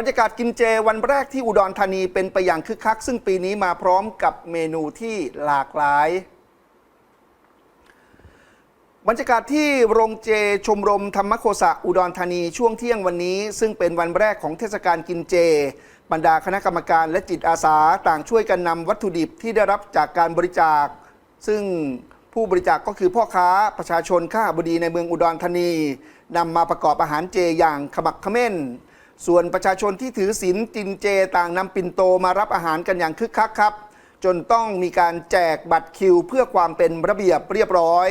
บรรยากาศกินเจวันแรกที่อุดรธานีเป็นไปอย่างคึกคัก ซึ่งปีนี้มาพร้อมกับเมนูที่หลากหลาย บรรยากาศที่โรงเจชมรมธรรมโคสะอุดรธานีช่วงเที่ยงวันนี้ ซึ่งเป็นวันแรกของเทศกาลกินเจ บรรดาคณะกรรมการและจิตอาสาต่างช่วยกันนำวัตถุดิบที่ได้รับจากการบริจาค ซึ่งผู้บริจาคก็คือพ่อค้าประชาชนข้าบดีในเมืองอุดรธานีนำมาประกอบอาหารเจอย่างขมักเขม้น ส่วนประชาชนที่ถือศีลกินเจต่างนำปิ่นโตมารับอาหารกันอย่างคึกคักครับ จนต้องมีการแจกบัตรคิว เพื่อความเป็นระเบียบเรียบร้อย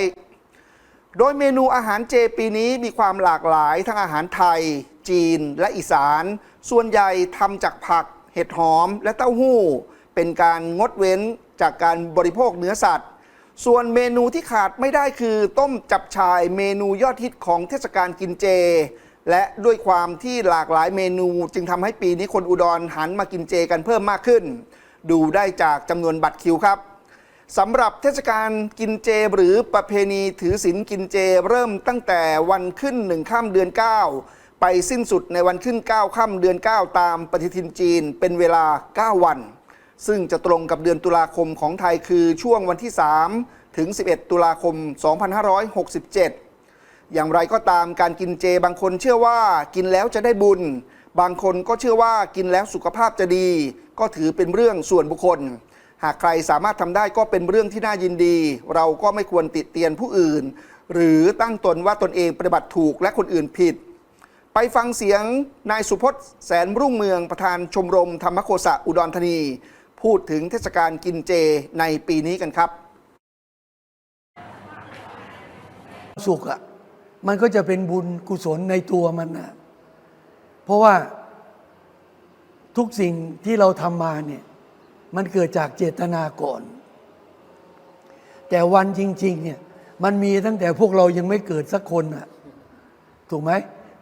โดยเมนูอาหารเจปีนี้มีความหลากหลายทั้งอาหารไทย จีนและอีสาน ส่วนใหญ่ทำจากผัก เห็ดหอมและเต้าหู้ เป็นการงดเว้นจากการบริโภคเนื้อสัตว์ ส่วนเมนูที่ขาดไม่ได้คือ ต้มจับชายเมนูยอดฮิตของเทศกาลกินเจ และด้วยความที่หลากหลายเมนู จึงทำให้ปีนี้คนอุดรหันมากินเจกันเพิ่มมากขึ้น ดูได้จากจำนวนบัตรคิวครับสำหรับเทศกาลกินเจหรือประเพณีถือศีลกินเจเริ่มตั้งแต่วันขึ้นหนึ่งข้ามเดือน 9 ไปสิ้นสุดในวันขึ้น9ค่ำเดือน 9 ตามปฏิทินจีนเป็นเวลา 9 วัน ซึ่งจะตรงกับเดือนตุลาคมของไทยคือช่วงวันที่ 3 ถึง 11 ตุลาคม 2567 อย่างไรก็ตามการกินเจบางคนเชื่อว่ากินแล้วจะได้บุญ บางคนก็เชื่อว่ากินแล้วสุขภาพจะดี ก็ถือเป็นเรื่องส่วนบุคคล หากใครสามารถทำได้ก็เป็นเรื่องที่น่ายินดี เราก็ไม่ควรติเตียนผู้อื่น หรือตั้งตนว่าตนเองปฏิบัติถูกและคนอื่นผิด ไปฟังเสียงนายสุพจน์แสนรุ่งเมืองประธานชมรมธรรมโคสะอุดรธานี พูดถึงเทศกาลกินเจในปีนี้กันครับ สุขอะ มันก็จะเป็นบุญกุศลในตัวมันนะเพราะว่าทุกสิ่งที่เราทำมาเนี่ย มันเกิดจากเจตนาก่อน แต่วันจริง ๆ เนี่ย มันมีตั้งแต่พวกเรายังไม่เกิดสักคนอะถูกไหม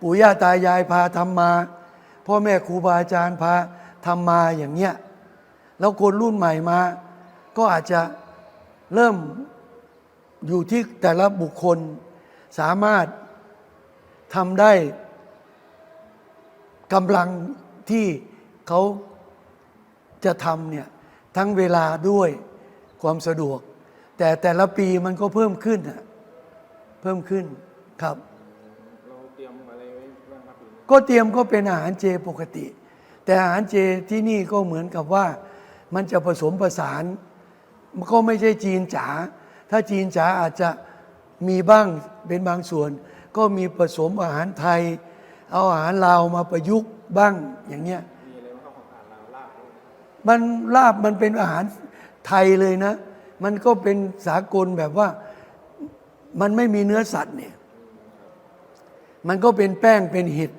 ปู่ย่าตายายพาทำมา พ่อแม่ครูบาอาจารย์พาทำมาอย่างเงี้ยแล้วคนรุ่นใหม่มา ก็อาจจะเริ่มอยู่ที่แต่ละบุคคล สามารถทำได้กำลังที่เขาจะทำเนี่ยทั้งเวลาด้วยความสะดวก แต่แต่ละปีมันก็เพิ่มขึ้นอะเพิ่มขึ้นครับเราเตรียมอะไรไว้บ้างครับก็เตรียมก็เป็นอาหารเจปกติ แต่อาหารเจที่นี่ก็เหมือนกับว่ามันจะผสมผสานมันก็ไม่ใช่จีนจ๋าถ้าจีนจ๋าอาจจะ มีบ้างเป็นบางส่วน ก็มีผสมอาหารไทย เอาอาหารลาวมาประยุกต์บ้างอย่างเงี้ยมีอะไรบ้างครับของอ่านเราลาบด้วยนะมันลาบมันเป็นอาหารไทยเลยนะ มันก็เป็นสากลแบบว่ามันไม่มีเนื้อสัตว์เนี่ย มันก็เป็นแป้งเป็นเห็ด